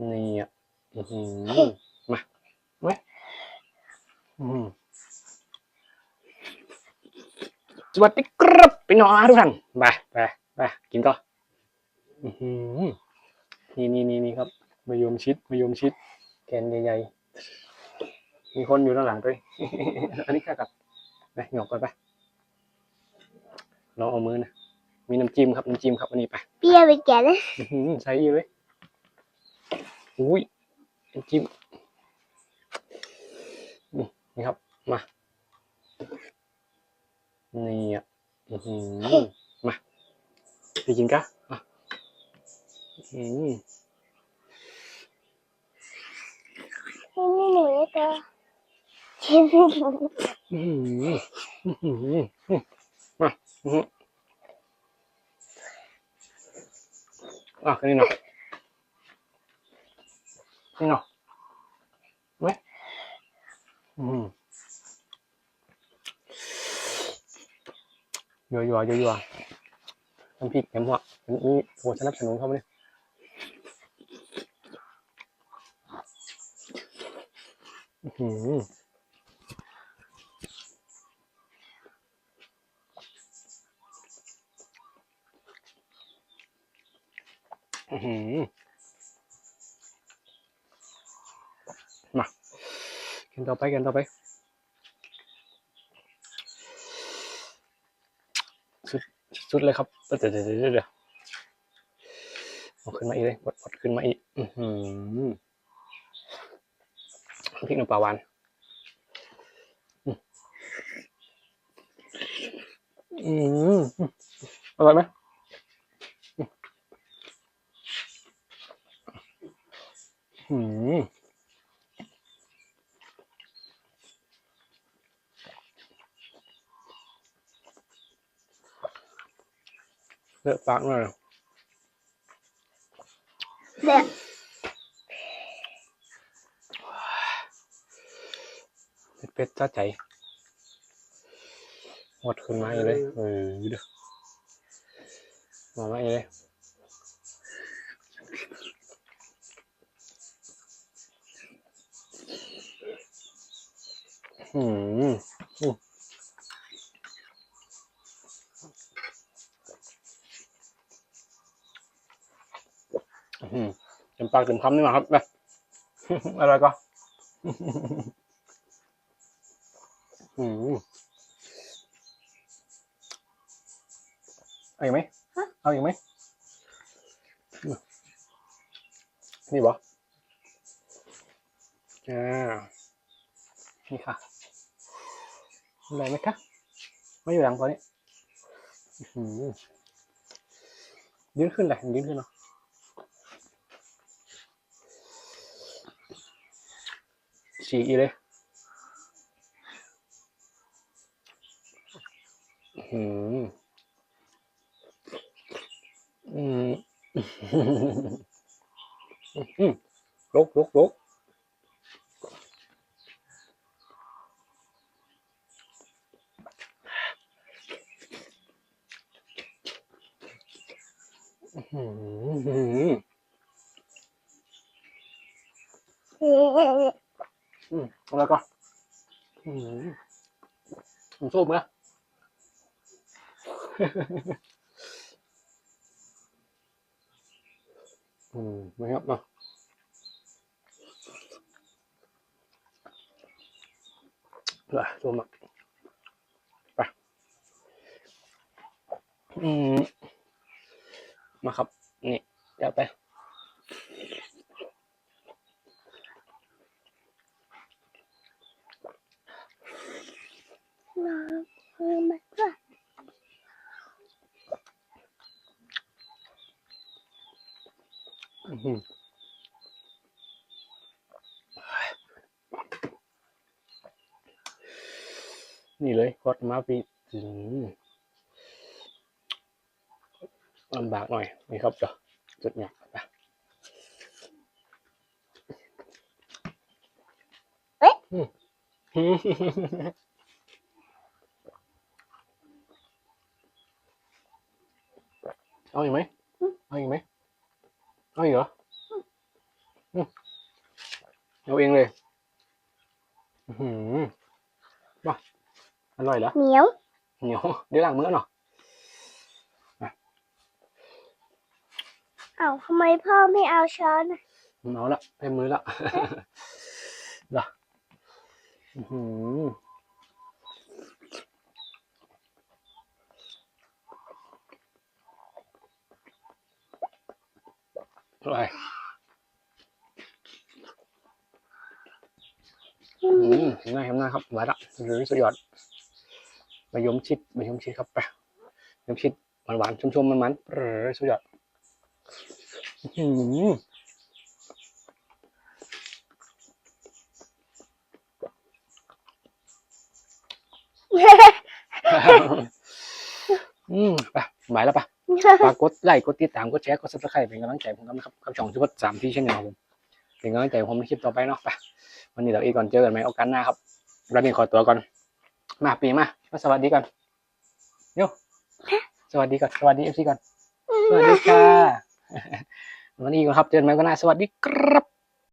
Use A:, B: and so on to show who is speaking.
A: นี่อะอื้อหือมาไว้อืมสวัสดีครับพี่น้องทุกท่านไปไปไปกินก่อนอื้อหือนี่นี่นี่นี่ครับมายมชิดมายมชิดแกนใหญ่ๆมีคนอยู่ด้านหลังด้วย อันนี้แค่กับไปหยอกกันไปลองเอามือนะมีน้ำจิ้มครับน้ำจิ้มครับอันนี้ไป
B: เปรี้ยวไปแก่เลย
A: อื้อหือใช้อยู่เลย อุ้ยน้ำจิ้มนี่นี่ครับมานี่อะอื้อหือมาไปกินกะมาอื้อหือ
B: นี่เนาะ
A: เว้ยอืมยัวยัวยัวยัวน้ำพริกแหนมหัวนี่โหสนับสนุนเขาไหมเนี่ยอื้อหืออื้อหือม กินต่อไปกินต่อไป สุดสุดเลยครับเดี๋ยวเดี๋ยวเดี๋ยวเอาขึ้นมาอีกเลยบดบดขึ้นมาอีก อือหือพริกน้ำปลาวานอืมอร่อยไหมหืม เลอะปากหน่อย
B: เด็ก
A: เป็ดๆจ้าใจหมดขึ้นมาอีกเลยเออเด้อมามาอีกเลยหืมอืมอืม เต็มปากเต็มคำนี่มาครับไปอะไรก็อืมเอาอีกไหมเอาอีกไหมนี่บออ่านี่ค่ะอะไรไหมคะไม่อยู่หลังตอนนี้อื้อหือยืนขึ้นเลยยืนขึ้นเนาะ ฉีกอีกเลยอืมอืมอืมลุกลุกลุกอืม
B: เด็ก
A: อืมแล้วก็อืมส้มั้ยอืมไม่ครับเนาะเลือตัวมาไปอืมมาครับ นี่เดี๋ยวไป
B: น้องเออมาว่า
A: อื้อหือนี่เลยกดมาปีอืมลำบากหน่อยนี่ครับจ้ะจุดหยักไปอืม เอาอีกไหมเอาอีกไหมเอาอีกเหรออืมเอาเองเลยอือหือว้าอร่อยเหรอ
B: เหนียว
A: เหนียวเดี๋ยวล้างมือเนาะ
B: เอ้าทำไมพ่อไม่เอาช้อนอะ
A: เอาละเต็มมือละเหรออื้อหือ อร่อยอืมเห็นหน้าเห็นหน้าครับหวานละหรือสุดยอดมายมชิดมายมชิดครับไปมายมชิดหวานหวานๆชุ่มๆมันมันๆเออสุดยอดอื้อหืออืมไปหมายแล้วปะ ฝากกดไลค์กดติดตามกดแชร์กดซับสไครป์เป็นกำลังใจผมนะครับกับช่องชุดสามที่เช่นเดียวผมเป็นกำลังใจผมในคลิปต่อไปเนาะไปวันนี้เราอีก่อนเจอกันไหมโอกาสหน้าครับวันนี้ขอตัวก่อนมาปีมามาสวัสดีก่อนโยสวัสดีก่อนสวัสดีเอฟซีก่อนสวัสดีค่ะวันนี้ก่อนครับเจอกันไหมก็น่าสวัสดีครับ